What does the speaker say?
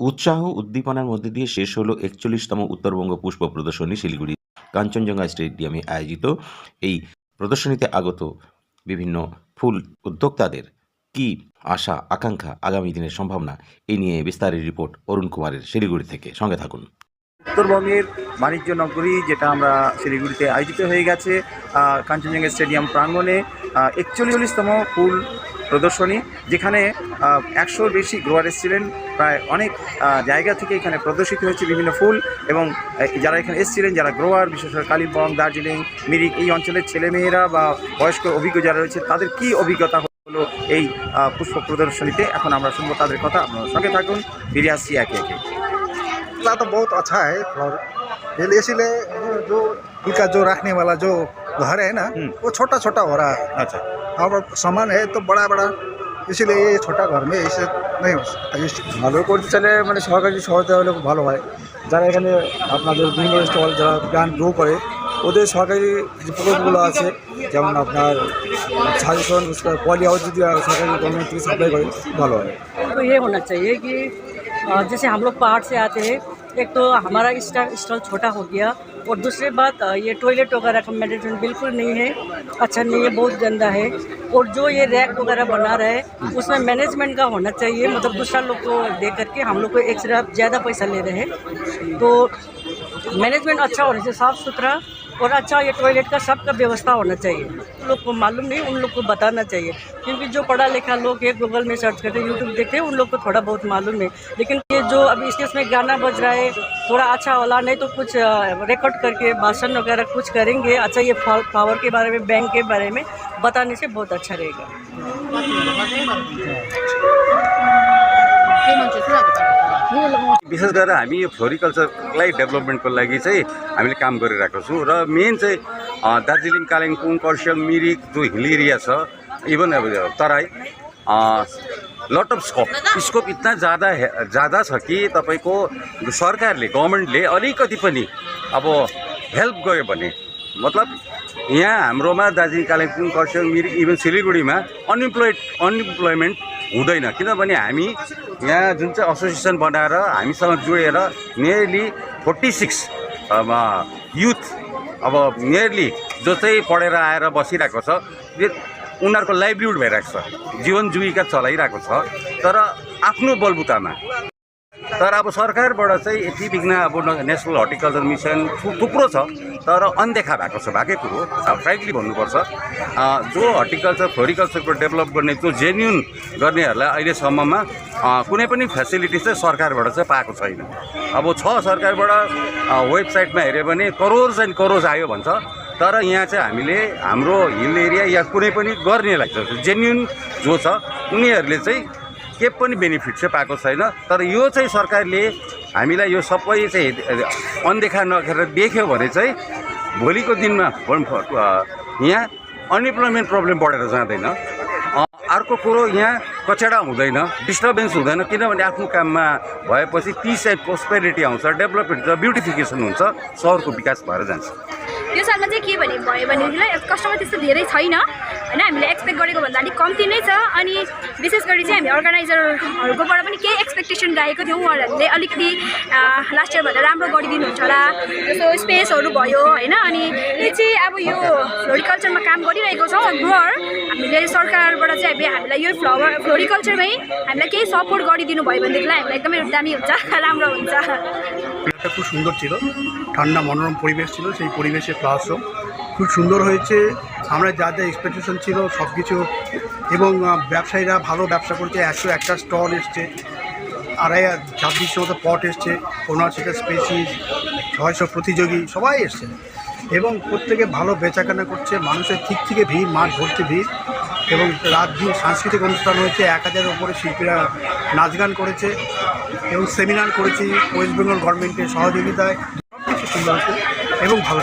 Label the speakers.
Speaker 1: উৎসাহ উদ্দীপনার মধ্যে দিয়ে শেষ হলো একচল্লিশতম উত্তরবঙ্গ পুষ্প প্রদর্শনী শিলিগুড়ি কাঞ্চনজঙ্ঘা স্টেডিয়ামে আয়োজিত এই প্রদর্শনীতে আগত বিভিন্ন ফুল উদ্যোক্তাদের কি আশা, আকাঙ্ক্ষা আগামী দিনের সম্ভাবনা এই নিয়ে বিস্তারিত রিপোর্ট অরুণ কুমারের শিলিগুড়ি থেকে। সঙ্গে থাকুন।
Speaker 2: উত্তরবঙ্গের বাণিজ্য নগরী যেটা আমরা শিলিগুড়িতে আয়োজিত হয়ে গেছে কাঞ্চনজঙ্ঘা স্টেডিয়াম প্রাঙ্গণে একচল্লিশতম ফুল প্রদর্শনী যেখানে একশোর বেশি গ্রোয়ার এসেছিলেন প্রায় অনেক আহ, জায়গা থেকে এখানে প্রদর্শিত হয়েছে বিভিন্ন ফুল এবং আহ, যারা এখানে এসেছিলেন যারা গ্রোয়ার বিশেষ করে কালিম্পং দার্জিলিং মিরিক এই অঞ্চলের ছেলেমেয়েরা বা বয়স্ক অভিজ্ঞ যারা রয়েছে তাদের কি অভিজ্ঞতা হলো এই আহ, পুষ্প প্রদর্শনীতে এখন আমরা শুনবো তাদের কথা আপনার সঙ্গে থাকুন ফিরে আসছি একে একে
Speaker 3: ला तो बहुत अच्छा है फ्लावर ये इसीलिए वो जो फूल का जो रखने वाला जो घर है ना
Speaker 2: हम्म।
Speaker 3: वो छोटा छोटा हो रहा है
Speaker 2: আচ্ছা
Speaker 3: और सामान है तो बड़ा बड़ा इसीलिए ये छोटा घर में इसे नहीं हो सकता इस
Speaker 4: ভালো করতে চাইলে মানে সরকারি সহায়তা হলে খুব ভালো হয় যারা এখানে আপনাদের বিভিন্ন স্টল যারা প্ল্যান গ্রো করে ওদের সরকারি যে প্রকল্পগুলো আছে যেমন আপনার সাজেশন পলি হাউস যদি সরকারি গভর্নমেন্ট থেকে সাপ্লাই করে খুব ভালো হয়
Speaker 5: तो ये होना चाहिए कि अ, जैसे हम लोग पहाड़ से आते हैं एक तो हमारा स्टॉल स्टॉल छोटा हो गया और दूसरी बात ये टॉयलेट वगैरह का मैनेजमेंट बिल्कुल नहीं है अच्छा नहीं है, बहुत गंदा है और जो ये रैक वगैरह बना रहा है, उसमें मैनेजमेंट का होना चाहिए मतलब दूसरा लोग को दे करके हम लोग को एक ज़्यादा पैसा ले रहे हैं। तो मैनेजमेंट अच्छा होना चाहिए साफ़ सुथरा और अच्छा ये टॉयलेट का सबका व्यवस्था होना चाहिए। उन लोग को मालूम नहीं, उन लोग को बताना चाहिए। क्योंकि जो पढ़ा लिखा लोग है गूगल में सर्च करते हैं यूट्यूब देखते हैं, उन लोग को थोड़ा बहुत मालूम है लेकिन ये जो अभी इसके में गाना बज रहा है, थोड़ा अच्छा वाला, नहीं तो कुछ रिकॉर्ड करके, भाषण वगैरह कुछ करेंगे। अच्छा ये फ्लावर के बारे में बैंक के बारे में बताने से बहुत अच्छा रहेगा।
Speaker 6: विशेष गरेर हामी यो फ्लोरिकल्चरलाई डेभलपमेन्टको लागि चाहिँ हामीले काम गरिरहेको छौँ र मेन चाहिँ दार्जिलिङ कालिम्पोङ कर्सियङ मिरिक जो हिल एरिया छ इभन अब Terai lot of scope. Scope इतना ज़्यादा ज़्यादा छ कि तपाईँको सरकारले गभर्मेन्टले अलिकति पनि अब हेल्प गर्यो भने मतलब यहाँ हाम्रोमा दार्जिलिङ कालिम्पोङ खरसाङ मिरिक इभन सिलगढीमा अनइम्प्लोइड अनइम्प्लोइमेन्ट हुँदैन। किनभने हामी यहाँ जुन चाहिँ एसोसिएसन बनाएर हामीसँग जोडेर नियरली फोर्टी सिक्स युथ अब नियरली जो चाहिँ पढेर आएर बसिरहेको छ उनीहरूको लाइभलीहुड भइरहेको छ। जीवन जीविका चलाइरहेको छ। तर आफ्नो बलबुतामा तर अब सरकारबाट चाहिँ यति बिघ्न अब नेसनल हर्टिकल्चर मिसन थुप्रो छ तर अनदेखा भएको छ भएकै कुरो अब फ्रेङ्कली भन्नुपर्छ जो हर्टिकल्चर फ्लोरिकल्चरको डेभलप गर्ने जो जेन्युन गर्नेहरूलाई अहिलेसम्ममा कुनै पनि फेसिलिटी चाहिँ सरकारबाट चाहिँ पाएको छैन। अब छ सरकारबाट वेबसाइटमा हेऱ्यो भने करोड एन्ड करोड आयो भन्छ तर यहाँ चाहिँ हामीले हाम्रो हिल एरिया या कुनै पनि गर्नेलाई जेन्युन जो छ उनीहरूले चाहिँ के पनि बेनिफिट चाहिँ पाएको छैन तर यो चाहिँ सरकारले हामीलाई यो सबै चाहिँ अनदेखा नगरेर देख्यो भने चाहिँ भोलिको दिनमा यहाँ अनइम्प्लोइमेन्ट प्रब्लम बढेर जाँदैन अर्को कुरो यहाँ कचेडा हुँदैन डिस्टर्बेन्स हुँदैन किनभने आफ्नो काममा भएपछि पिस एन्ड प्रोस्पेरिटी आउँछ डेभलपमेन्ट र ब्युटिफिकेसन हुन्छ सहरको विकास भएर जान्छ
Speaker 7: यो सालमा चाहिँ के भने भयो भनेदेखिलाई कस्टमर त्यस्तो धेरै छैन होइन हामीले एक्सपेक्ट गरेको भन्दा अलिक कम्ती नै छ अनि विशेष गरी चाहिँ हामी अर्गनाइजरहरूकोबाट पनि केही एक्सपेक्टेसन राखेको थियौँ उहाँहरूले अलिकति लास्ट इयरभन्दा राम्रो गरिदिनुहुन्छ होला जस्तो स्पेसहरू भयो होइन अनि यो चाहिँ अब यो फ्लोरिकल्चरमा काम गरिरहेको छौँ ग्रोअर हामीले सरकारबाट चाहिँ हामी हामीलाई यो फ्लावर फ्लोरिकल्चरमै हामीलाई केही सपोर्ट गरिदिनु भयो भनेदेखिलाई हामीलाई एकदमै दामी हुन्छ राम्रो हुन्छ
Speaker 8: এটা খুব সুন্দর ছিল ঠান্ডা মনোরম পরিবেশ ছিল সেই পরিবেশে ক্লাস শো খুব সুন্দর হয়েছে আমরা যা যা এক্সপেকটেশন ছিল সব কিছু এবং ব্যবসায়ীরা ভালো ব্যবসা করছে, একশো একটা স্টল এসছে, আড়াই ছাব্বিশশো মতো পট এসছে উনআশিটা স্পেসিস ছয়শো প্রতিযোগী, সবাই এসছে। এবং প্রত্যেকে ভালো বেচাকেনা করছে, মানুষের ঠিক থেকে ভিড়, মাঠ ভর্তি ভিড়, এবং রাত দিন সাংস্কৃতিক অনুষ্ঠান হয়েছে, এক হাজারের উপরে শিল্পীরা নাচ গান করেছে, এবং সেমিনার করেছি ওয়েস্ট বেঙ্গল গভর্নমেন্টের সহযোগিতায়। সব কিছু সুন্দর এবং ভালো